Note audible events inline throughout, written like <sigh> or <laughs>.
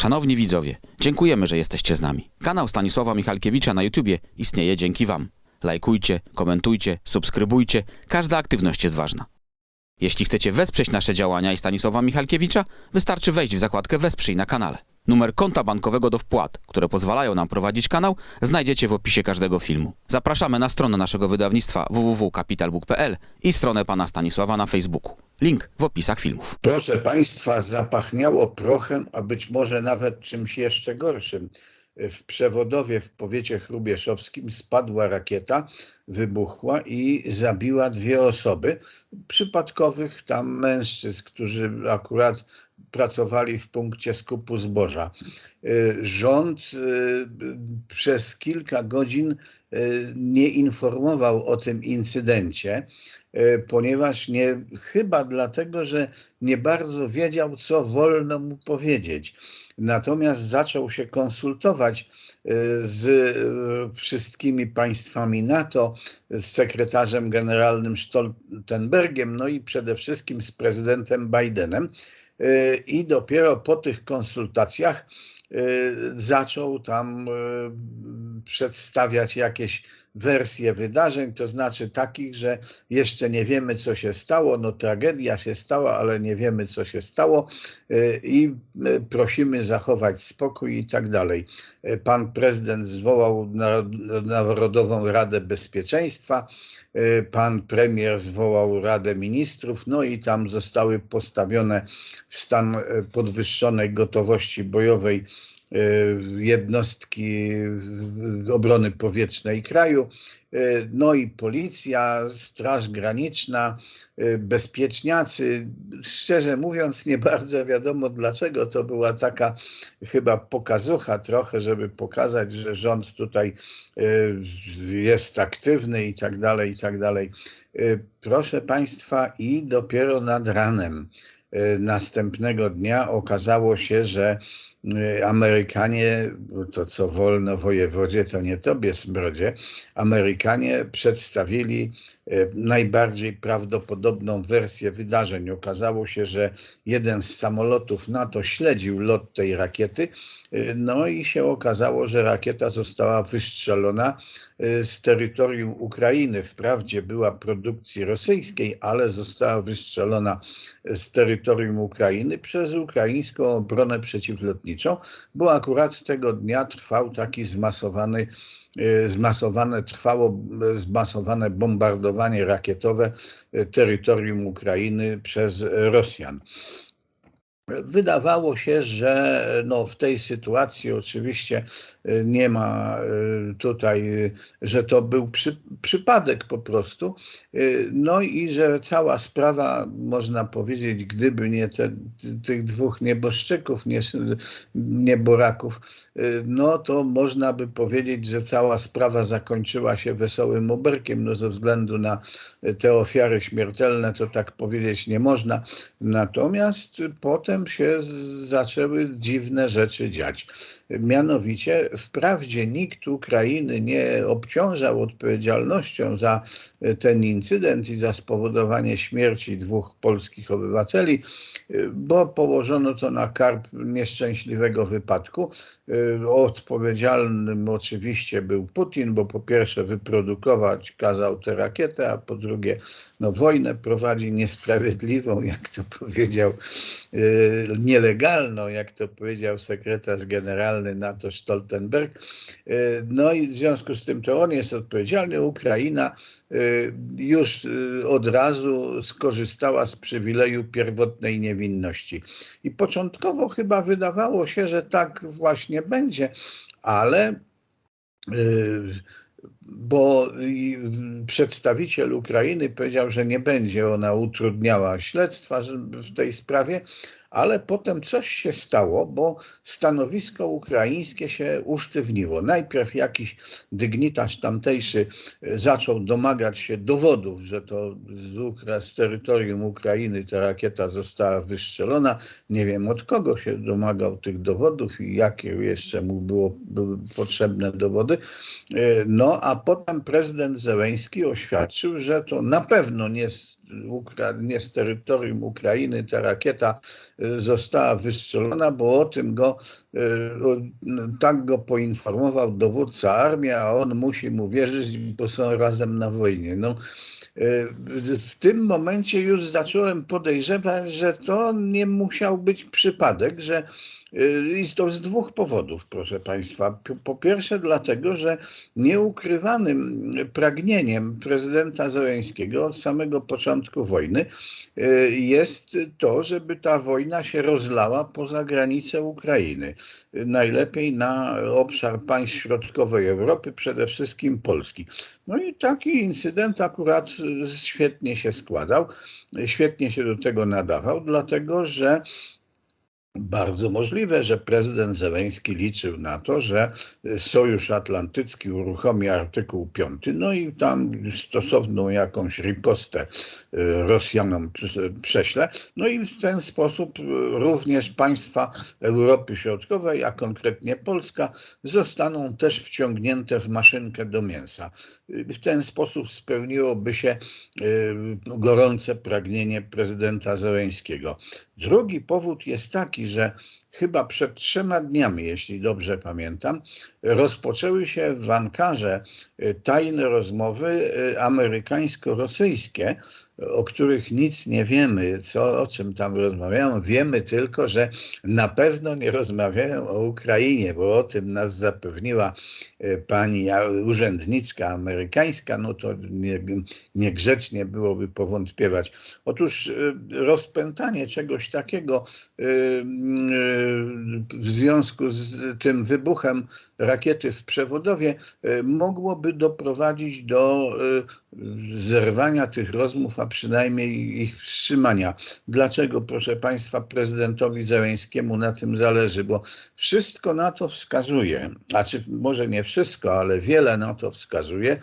Szanowni widzowie, dziękujemy, że jesteście z nami. Kanał Stanisława Michalkiewicza na YouTubie istnieje dzięki Wam. Lajkujcie, komentujcie, subskrybujcie. Każda aktywność jest ważna. Jeśli chcecie wesprzeć nasze działania i Stanisława Michalkiewicza, wystarczy wejść w zakładkę Wesprzyj na kanale. Numer konta bankowego do wpłat, które pozwalają nam prowadzić kanał, znajdziecie w opisie każdego filmu. Zapraszamy na stronę naszego wydawnictwa www.capitalbook.pl i stronę pana Stanisława na Facebooku. Link w opisach filmów. Proszę Państwa, zapachniało prochem, a być może nawet czymś jeszcze gorszym. W przewodowie w powiecie chrubieszowskim spadła rakieta, wybuchła i zabiła dwie osoby, przypadkowych tam mężczyzn, którzy akurat pracowali w punkcie skupu zboża. Y, Rząd y, przez kilka godzin y, nie informował o tym incydencie, ponieważ nie, chyba dlatego, że nie bardzo wiedział, co wolno mu powiedzieć. Natomiast zaczął się konsultować z y, wszystkimi państwami NATO, z sekretarzem generalnym Stoltenbergiem, no i przede wszystkim z prezydentem Bidenem. Y, I dopiero po tych konsultacjach y, zaczął tam przedstawiać jakieś wersje wydarzeń, to znaczy takich, że jeszcze nie wiemy, co się stało. No, tragedia się stała, ale nie wiemy, co się stało y, i y, prosimy zachować spokój i tak dalej. Y, Pan prezydent zwołał Narod- Narodową Radę Bezpieczeństwa, pan premier zwołał Radę Ministrów, no i tam zostały postawione w stan podwyższonej gotowości bojowej jednostki y, obrony powietrznej kraju, y, no i policja, Straż Graniczna, y, bezpieczniacy. Szczerze mówiąc, nie bardzo wiadomo dlaczego to była taka chyba pokazucha trochę, żeby pokazać, że rząd tutaj jest aktywny i tak dalej, i tak dalej. Proszę Państwa, i dopiero nad ranem następnego dnia okazało się, że y, Amerykanie, to co wolno wojewodzie, to nie tobie smrodzie, Amerykanie przedstawili y, najbardziej prawdopodobną wersję wydarzeń. Okazało się, że jeden z samolotów NATO śledził lot tej rakiety, y, no i się okazało, że rakieta została wystrzelona y, z terytorium Ukrainy. Wprawdzie była produkcji rosyjskiej, ale została wystrzelona z terytorium Ukrainy przez ukraińską obronę przeciwlotniczą, bo akurat tego dnia trwał taki zmasowany, y, zmasowane, trwało y, zmasowane bombardowanie rakietowe y, terytorium Ukrainy przez Rosjan. Wydawało się, że no w tej sytuacji oczywiście y, nie ma y, tutaj, y, że to był przy, przypadek po prostu. No i że cała sprawa, można powiedzieć, gdyby nie te, ty- tych dwóch nieboszczyków, nie, nieboraków, no to można by powiedzieć, że cała sprawa zakończyła się wesołym oberkiem. No ze względu na te ofiary śmiertelne, to tak powiedzieć nie można. Natomiast potem się zaczęły dziwne rzeczy dziać. Mianowicie, wprawdzie nikt Ukrainy nie obciążał odpowiedzialnością za y, ten incydent i za spowodowanie śmierci dwóch polskich obywateli, y, bo położono to na karb nieszczęśliwego wypadku. Y, Odpowiedzialnym oczywiście był Putin, bo po pierwsze wyprodukować kazał tę rakietę, a po drugie no, wojnę prowadzi niesprawiedliwą, <laughs> jak to powiedział, nielegalną, jak to powiedział sekretarz generalny NATO Stoltenberg. Y, No i w związku z tym to on jest odpowiedzialny. Ukraina y, już y, od razu skorzystała z przywileju pierwotnej niewinności. I początkowo chyba wydawało się, że tak właśnie będzie, ale bo przedstawiciel Ukrainy powiedział, że nie będzie ona utrudniała śledztwa w tej sprawie, ale potem coś się stało, bo stanowisko ukraińskie się usztywniło. Najpierw jakiś dygnitarz tamtejszy e, zaczął domagać się dowodów, że to z, Ukra- z terytorium Ukrainy ta rakieta została wystrzelona. Nie wiem od kogo się domagał tych dowodów i jakie jeszcze mu było, były potrzebne dowody. E, No a potem prezydent Zełęński oświadczył, że to na pewno nie z Ukra- nie z terytorium Ukrainy ta rakieta y, została wystrzelona, bo o tym go y, tak go poinformował dowódca armii, a on musi mu wierzyć, bo są razem na wojnie. No, y, w tym momencie już zacząłem podejrzewać, że to nie musiał być przypadek, że i to z dwóch powodów, proszę Państwa. Po- pierwsze, dlatego, że nieukrywanym pragnieniem prezydenta Zeleńskiego od samego początku wojny y, jest to, żeby ta wojna się rozlała poza granice Ukrainy. Y, Najlepiej na obszar państw środkowej Europy, przede wszystkim Polski. No i taki incydent akurat y, świetnie się składał, y, świetnie się do tego nadawał, dlatego że bardzo możliwe, że prezydent Zeleński liczył na to, że Sojusz Atlantycki uruchomi artykuł 5, no i tam stosowną jakąś ripostę y, Rosjanom prze- prześle. No i w ten sposób y, również państwa Europy Środkowej, a konkretnie Polska, zostaną też wciągnięte w maszynkę do mięsa. W ten sposób spełniłoby się y, gorące pragnienie prezydenta Zeleńskiego. Drugi powód jest taki, że chyba przed trzema dniami, jeśli dobrze pamiętam, rozpoczęły się w Ankarze y, tajne rozmowy y, amerykańsko-rosyjskie, o których nic nie wiemy, co, o czym tam rozmawiają. Wiemy tylko, że na pewno nie rozmawiają o Ukrainie, bo o tym nas zapewniła y, pani urzędniczka amerykańska, no to nie, niegrzecznie byłoby powątpiewać. Otóż y, rozpętanie czegoś takiego y, w związku z tym wybuchem rakiety w przewodowie y, mogłoby doprowadzić do y, zerwania tych rozmów, a przynajmniej ich wstrzymania. Dlaczego, proszę Państwa, prezydentowi Zeleńskiemu na tym zależy? Bo wszystko na to wskazuje, a czy może nie wszystko, ale wiele na to wskazuje,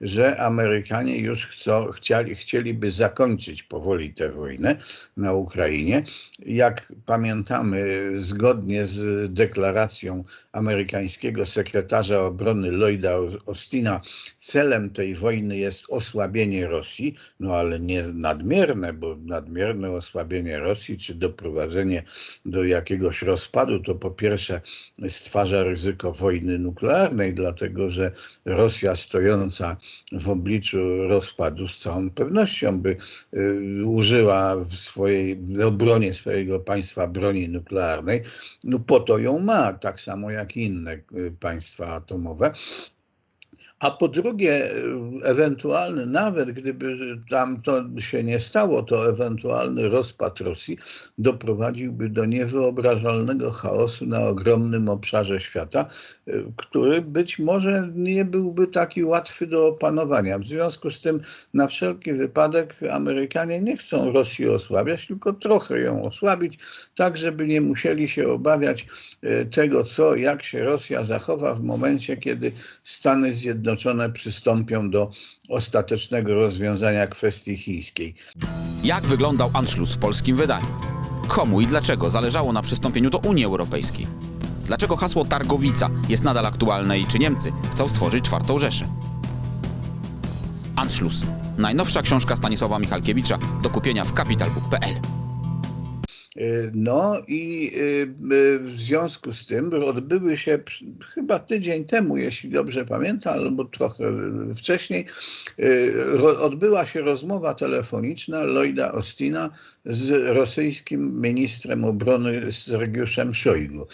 że Amerykanie już chcą, chcieli, chcieliby zakończyć powoli tę wojnę na Ukrainie. Jak pamiętamy, zgodnie z deklaracją amerykańskiego sekretarza obrony Lloyda Austina, celem tej wojny jest osłabienie Rosji, no ale nie nadmierne, bo nadmierne osłabienie Rosji czy doprowadzenie do jakiegoś rozpadu, to po pierwsze stwarza ryzyko wojny nuklearnej, dlatego że Rosja stojąca w obliczu rozpadu z całą pewnością by y, użyła w swojej w obronie swojego państwa broni nuklearnej. No po to ją ma, tak samo jak inne y, państwa atomowe. A po drugie, y, ewentualny, nawet gdyby tam to się nie stało, to ewentualny rozpad Rosji doprowadziłby do niewyobrażalnego chaosu na ogromnym obszarze świata, y, który być może nie byłby taki łatwy do opanowania. W związku z tym, na wszelki wypadek, Amerykanie nie chcą Rosji osłabiać, tylko trochę ją osłabić, tak żeby nie musieli się obawiać y, tego, co, jak się Rosja zachowa w momencie, kiedy Stany Zjednoczone przystąpią do ostatecznego rozwiązania kwestii chińskiej. Jak wyglądał Anschluss w polskim wydaniu? Komu i dlaczego zależało na przystąpieniu do Unii Europejskiej? Dlaczego hasło Targowica jest nadal aktualne i czy Niemcy chcą stworzyć czwartą Rzeszę? Anschluss. Najnowsza książka Stanisława Michalkiewicza do kupienia w capitalbook.pl. No i y, y, w związku z tym odbyły się chyba tydzień temu, jeśli dobrze pamiętam, albo trochę wcześniej, y, odbyła się rozmowa telefoniczna Lloyda Austina z rosyjskim ministrem obrony Sergiuszem Szojgu.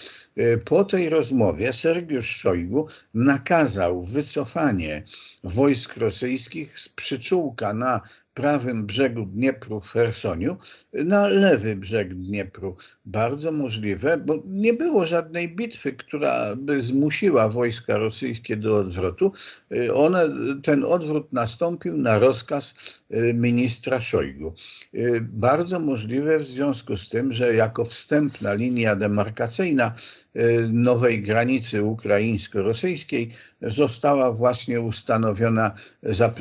Po tej rozmowie Sergiusz Szojgu nakazał wycofanie wojsk rosyjskich z przyczółka na prawym brzegu Dniepru w Chersoniu na lewy brzeg Dniepru. Bardzo możliwe, bo nie było żadnej bitwy, która by zmusiła wojska rosyjskie do odwrotu. Y, One, ten odwrót nastąpił na rozkaz y, ministra Szojgu. Y, Bardzo możliwe w związku z tym, że jako wstępna linia demarkacyjna nowej granicy ukraińsko-rosyjskiej została właśnie ustanowiona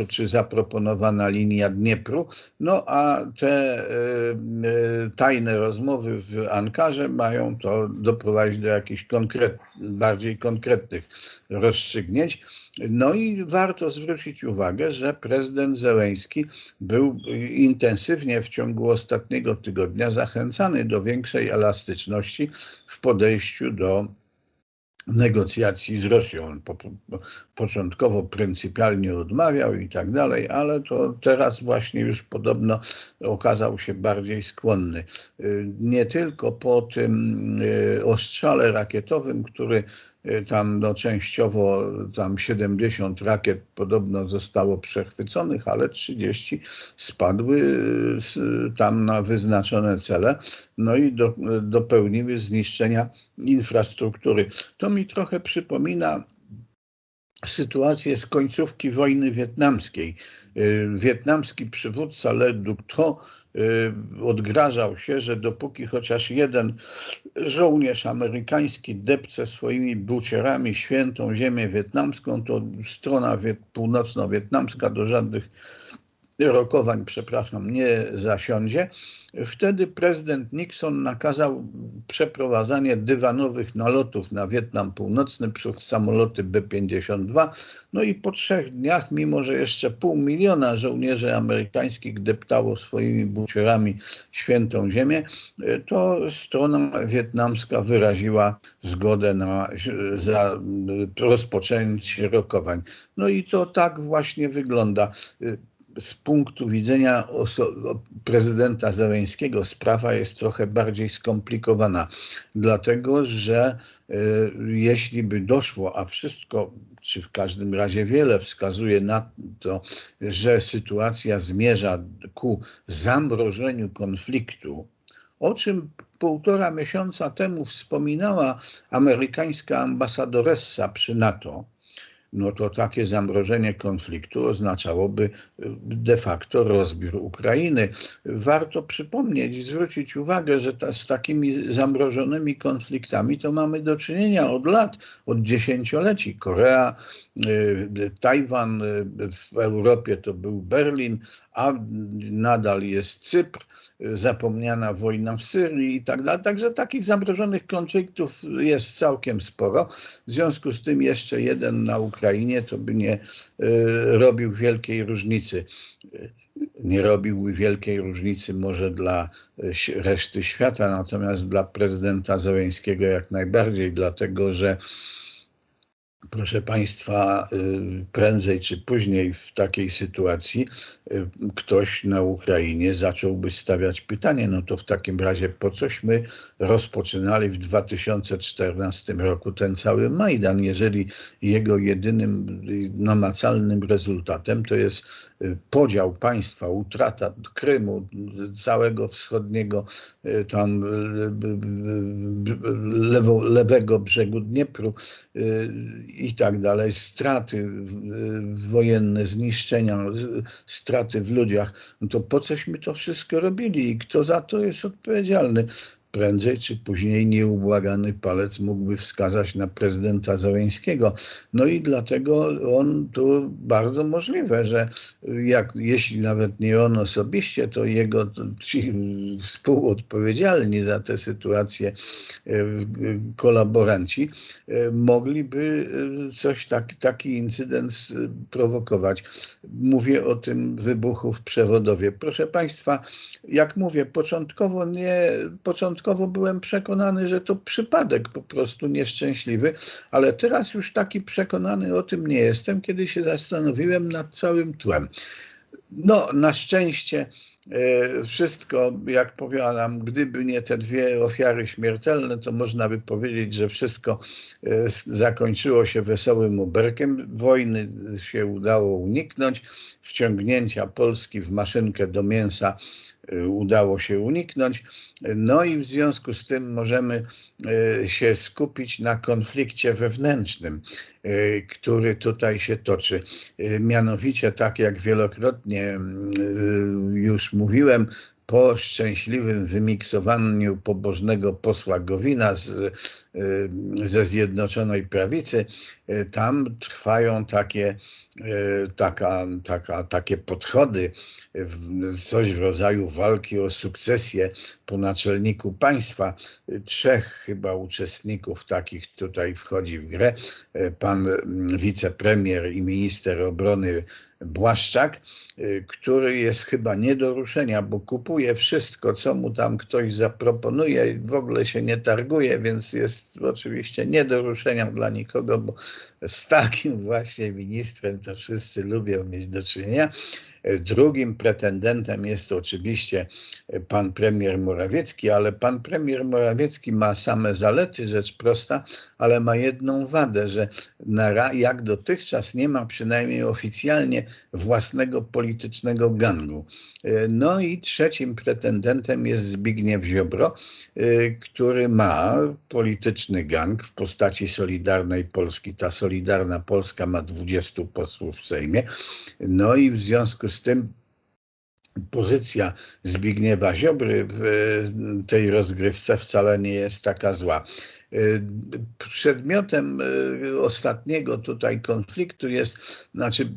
czy zaproponowana linia Dniepru. Dniepru. No a te e, e, tajne rozmowy w Ankarze mają to doprowadzić do jakichś konkret, bardziej konkretnych rozstrzygnięć. No i warto zwrócić uwagę, że prezydent Zełęński był intensywnie w ciągu ostatniego tygodnia zachęcany do większej elastyczności w podejściu do negocjacji z Rosją. On po, po, początkowo pryncypialnie odmawiał i tak dalej, ale to teraz właśnie już podobno okazał się bardziej skłonny. Y, Nie tylko po tym y, ostrzale rakietowym, który tam no, częściowo tam 70 rakiet podobno zostało przechwyconych, ale 30 spadły y, tam na wyznaczone cele, no i do, dopełniły zniszczenia infrastruktury. To mi trochę przypomina sytuację z końcówki wojny wietnamskiej. Y, Wietnamski przywódca Le Duc Tho y, odgrażał się, że dopóki chociaż jeden żołnierz amerykański depce swoimi bucierami świętą ziemię wietnamską, to strona wiet- północno-wietnamska do żadnych rokowań, przepraszam, nie zasiądzie. Wtedy prezydent Nixon nakazał przeprowadzanie dywanowych nalotów na Wietnam Północny przez samoloty B-52. No i po trzech dniach, mimo że jeszcze pół miliona żołnierzy amerykańskich deptało swoimi bucierami świętą ziemię, to strona wietnamska wyraziła zgodę na za rozpoczęcie rokowań. No i to tak właśnie wygląda z punktu widzenia prezydenta Zeleńskiego sprawa jest trochę bardziej skomplikowana, dlatego że y, jeśli by doszło, a wszystko, czy w każdym razie wiele wskazuje na to, że sytuacja zmierza ku zamrożeniu konfliktu, o czym półtora miesiąca temu wspominała amerykańska ambasadoressa przy NATO, no to takie zamrożenie konfliktu oznaczałoby y, de facto rozbiór Ukrainy. Warto przypomnieć i zwrócić uwagę, że ta, z takimi zamrożonymi konfliktami to mamy do czynienia od lat, od dziesięcioleci. Korea, y, Tajwan, y, w Europie to był Berlin, a nadal jest Cypr, zapomniana wojna w Syrii i tak dalej. Także takich zamrożonych konfliktów jest całkiem sporo. W związku z tym jeszcze jeden na Ukrainie to by nie y, robił wielkiej różnicy. Nie robiłby wielkiej różnicy może dla y, reszty świata, natomiast dla prezydenta Zełęńskiego jak najbardziej, dlatego że Proszę Państwa, y, prędzej czy później w takiej sytuacji y, ktoś na Ukrainie zacząłby stawiać pytanie, no to w takim razie po cośmy rozpoczynali w 2014 roku ten cały Majdan, jeżeli jego jedynym y, namacalnym rezultatem to jest podział państwa, utrata Krymu, całego wschodniego tam lewo, lewego brzegu Dniepru i tak dalej, straty wojenne, zniszczenia, straty w ludziach, no to po cośmy to wszystko robili i kto za to jest odpowiedzialny? Prędzej czy później nieubłagany palec mógłby wskazać na prezydenta Załęskiego. No i dlatego on tu bardzo możliwe, że jak, jeśli nawet nie on osobiście, to jego ci współodpowiedzialni za tę sytuację e, kolaboranci e, mogliby e, coś tak, taki incydent prowokować. Mówię o tym wybuchu w przewodowie. Proszę Państwa, jak mówię, początkowo nie, początkowo byłem przekonany, że to przypadek po prostu nieszczęśliwy, ale teraz już taki przekonany o tym nie jestem, kiedy się zastanowiłem nad całym tłem. No, na szczęście wszystko, jak powiadam, gdyby nie te dwie ofiary śmiertelne, to można by powiedzieć, że wszystko e, zakończyło się wesołym uberkiem. Wojny się udało uniknąć, wciągnięcia Polski w maszynkę do mięsa e, udało się uniknąć. No i w związku z tym możemy e, się skupić na konflikcie wewnętrznym, e, który tutaj się toczy. E, Mianowicie, tak jak wielokrotnie mm, e, już mówiłem, po szczęśliwym wymiksowaniu pobożnego posła Gowina z ze Zjednoczonej Prawicy, y, tam trwają takie, y, taka, taka, takie podchody, coś w rodzaju walki o sukcesję po naczelniku państwa. Y, Trzech chyba uczestników takich tutaj wchodzi w grę. Y, Pan mm, wicepremier i minister obrony Błaszczak, y, który jest chyba nie do ruszenia, bo kupuje wszystko, co mu tam ktoś zaproponuje w ogóle się nie targuje, więc jest oczywiście nie do ruszenia dla nikogo, bo z takim właśnie ministrem to wszyscy lubią mieć do czynienia. Drugim pretendentem jest oczywiście y, pan premier Morawiecki, ale pan premier Morawiecki ma same zalety, rzecz prosta, ale ma jedną wadę, że na, jak dotychczas nie ma przynajmniej oficjalnie własnego politycznego gangu. Y, No i trzecim pretendentem jest Zbigniew Ziobro, y, który ma polityczny gang w postaci Solidarnej Polski. Ta Solidarna Polska ma 20 posłów w Sejmie. No i w związku z tym pozycja Zbigniewa Ziobry w e, tej rozgrywce wcale nie jest taka zła. E, Przedmiotem e, ostatniego tutaj konfliktu jest, znaczy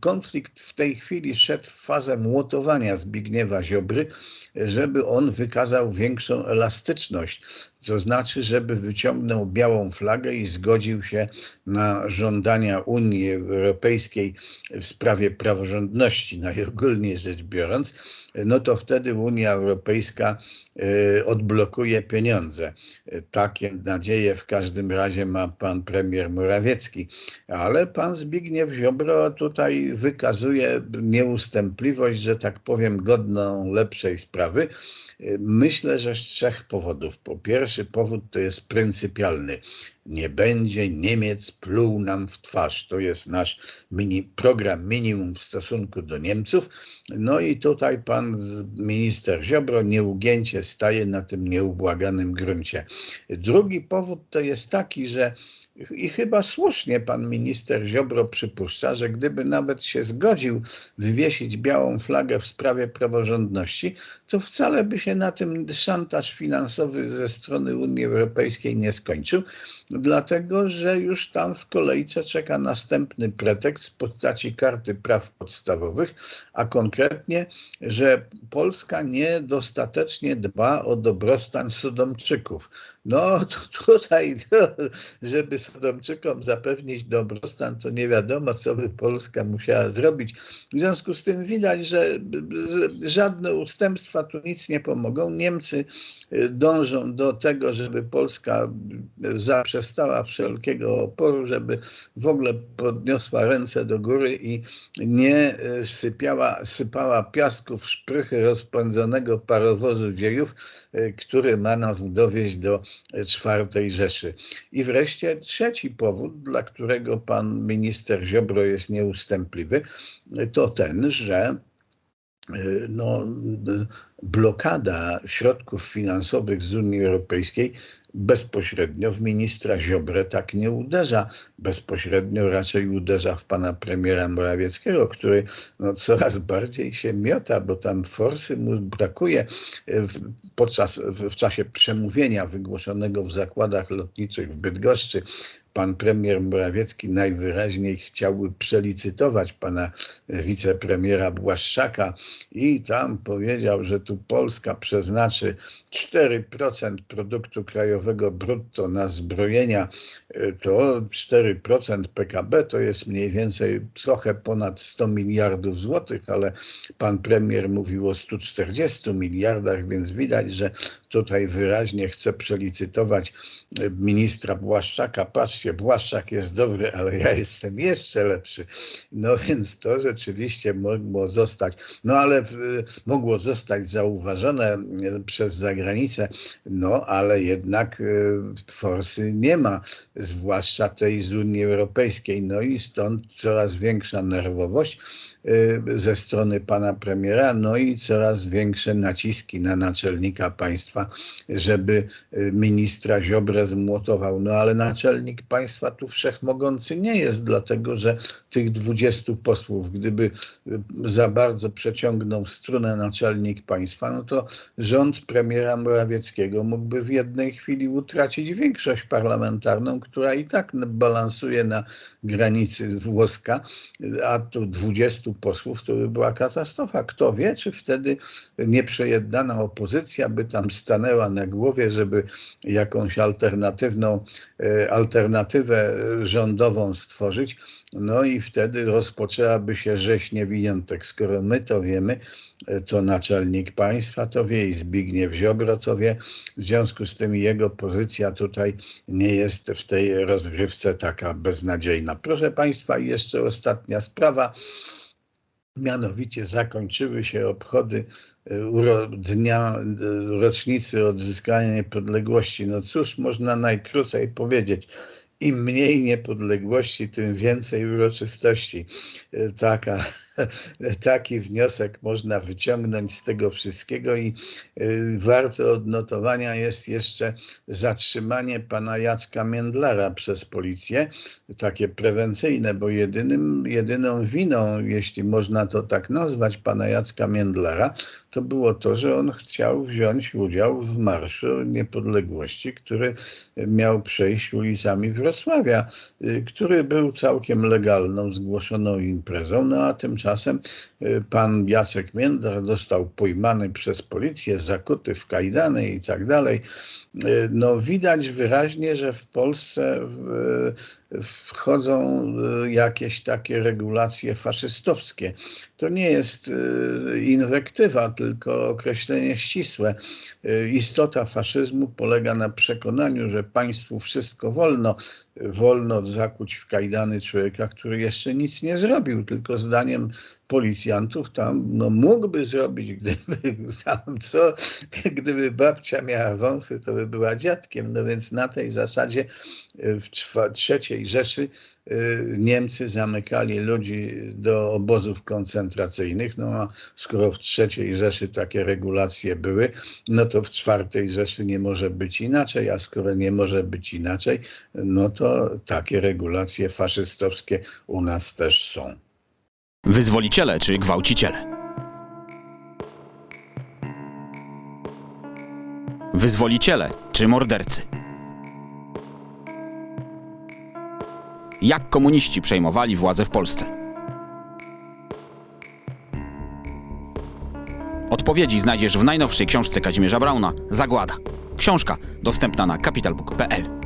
konflikt w tej chwili szedł w fazę młotowania Zbigniewa Ziobry, żeby on wykazał większą elastyczność. To znaczy, żeby wyciągnął białą flagę i zgodził się na żądania Unii Europejskiej w sprawie praworządności, najogólniej rzecz biorąc, no to wtedy Unia Europejska odblokuje pieniądze. Takie nadzieje w każdym razie ma pan premier Morawiecki, ale pan Zbigniew Ziobro tutaj wykazuje nieustępliwość, że tak powiem, godną lepszej sprawy. E, Myślę, że z trzech powodów. Po pierwszy powód to jest pryncypialny. Nie będzie Niemiec pluł nam w twarz. To jest nasz mini, program minimum w stosunku do Niemców. No i tutaj pan minister Ziobro nieugięcie staje na tym nieubłaganym gruncie. Drugi powód to jest taki, że i chyba słusznie pan minister Ziobro przypuszcza, że gdyby nawet się zgodził wywiesić białą flagę w sprawie praworządności, to wcale by się na tym szantaż finansowy ze strony Unii Europejskiej nie skończył, dlatego że już tam w kolejce czeka następny pretekst w postaci karty praw podstawowych, a konkretnie, że Polska niedostatecznie dba o dobrostan Sodomczyków. No to tutaj, <laughs> żeby Sodomczykom zapewnić dobrostan, to nie wiadomo, co by Polska musiała zrobić. W związku z tym widać, że żadne ustępstwa tu nic nie pomogą. Niemcy y, dążą do tego, żeby Polska zaprzestała wszelkiego oporu, żeby w ogóle podniosła ręce do góry i nie y, sypiała, sypała piasku w szprychy rozpędzonego parowozu dziejów, y, który ma nas dowieść do czwartej Rzeszy. I wreszcie trzeci powód, dla którego pan minister Ziobro jest nieustępliwy, to ten, że y, no, blokada środków finansowych z Unii Europejskiej bezpośrednio w ministra Ziobrę tak nie uderza. Bezpośrednio raczej uderza w pana premiera Morawieckiego, który no, coraz bardziej się miota, bo tam forsy mu brakuje. Y, w- Podczas, w, w czasie przemówienia wygłoszonego w zakładach lotniczych w Bydgoszczy pan premier Morawiecki najwyraźniej chciałby przelicytować pana wicepremiera Błaszczaka i tam powiedział, że tu Polska przeznaczy 4% produktu krajowego brutto na zbrojenia, y, to 4% PKB to jest mniej więcej trochę ponad 100 miliardów złotych, ale pan premier mówił o 140 miliardach, więc widać, że tutaj wyraźnie chce przelicytować y, ministra Błaszczaka. Patrzcie, Błaszczak jest dobry, ale ja jestem jeszcze lepszy. No więc to rzeczywiście mogło zostać, no ale y, mogło zostać zauważone y, przez zagranicę, no ale jednak y, forsy nie ma, zwłaszcza tej z Unii Europejskiej. No i stąd coraz większa nerwowość ze strony pana premiera, no i coraz większe naciski na naczelnika państwa, żeby ministra Ziobrę zmłotował. No ale naczelnik państwa tu wszechmogący nie jest, dlatego że tych 20 posłów, gdyby y, za bardzo przeciągnął strunę naczelnik państwa, no to rząd premiera Morawieckiego mógłby w jednej chwili utracić większość parlamentarną, która i tak balansuje na granicy włoska, a tu 20 posłów to by była katastrofa. Kto wie, czy wtedy nieprzejednana opozycja by tam stanęła na głowie, żeby jakąś alternatywną, e, alternatywę rządową stworzyć, no i wtedy rozpoczęłaby się rzeź niewiniętek. Skoro my to wiemy, e, to naczelnik państwa to wie i Zbigniew Ziobro to wie. W związku z tym jego pozycja tutaj nie jest w tej rozgrywce taka beznadziejna. Proszę państwa, jeszcze ostatnia sprawa. Mianowicie zakończyły się obchody e, dnia e, rocznicy odzyskania niepodległości. No cóż można najkrócej powiedzieć? Im mniej niepodległości, tym więcej uroczystości. E, Taka, <laughs> taki wniosek można wyciągnąć z tego wszystkiego i y, warto odnotowania jest jeszcze zatrzymanie pana Jacka Międlara przez policję, takie prewencyjne, bo jedynym, jedyną winą, jeśli można to tak nazwać, pana Jacka Międlara, to było to, że on chciał wziąć udział w Marszu Niepodległości, który miał przejść ulicami Wrocławia, y, który był całkiem legalną, zgłoszoną imprezą, no a tymczasem y, pan Jacek Międlar został pojmany przez policję, zakuty w kajdany i tak dalej. Y, No widać wyraźnie, że w Polsce wchodzą y, jakieś takie regulacje faszystowskie. To nie jest y, inwektywa, tylko określenie ścisłe. Y, Istota faszyzmu polega na przekonaniu, że państwu wszystko wolno. Wolno zakuć w kajdany człowieka, który jeszcze nic nie zrobił, tylko zdaniem policjantów tam no, mógłby zrobić, gdyby <laughs> tam co, gdyby babcia miała wąsy, to by była dziadkiem. No więc na tej zasadzie y, w trzeciej Rzeszy y, Niemcy zamykali ludzi do obozów koncentracyjnych. No a skoro w trzeciej Rzeszy takie regulacje były, no to w czwartej Rzeszy nie może być inaczej, a skoro nie może być inaczej, no to takie regulacje faszystowskie u nas też są. Wyzwoliciele czy gwałciciele? Wyzwoliciele czy mordercy? Jak komuniści przejmowali władzę w Polsce? Odpowiedzi znajdziesz w najnowszej książce Kazimierza Brauna Zagłada. Książka dostępna na capitalbook.pl.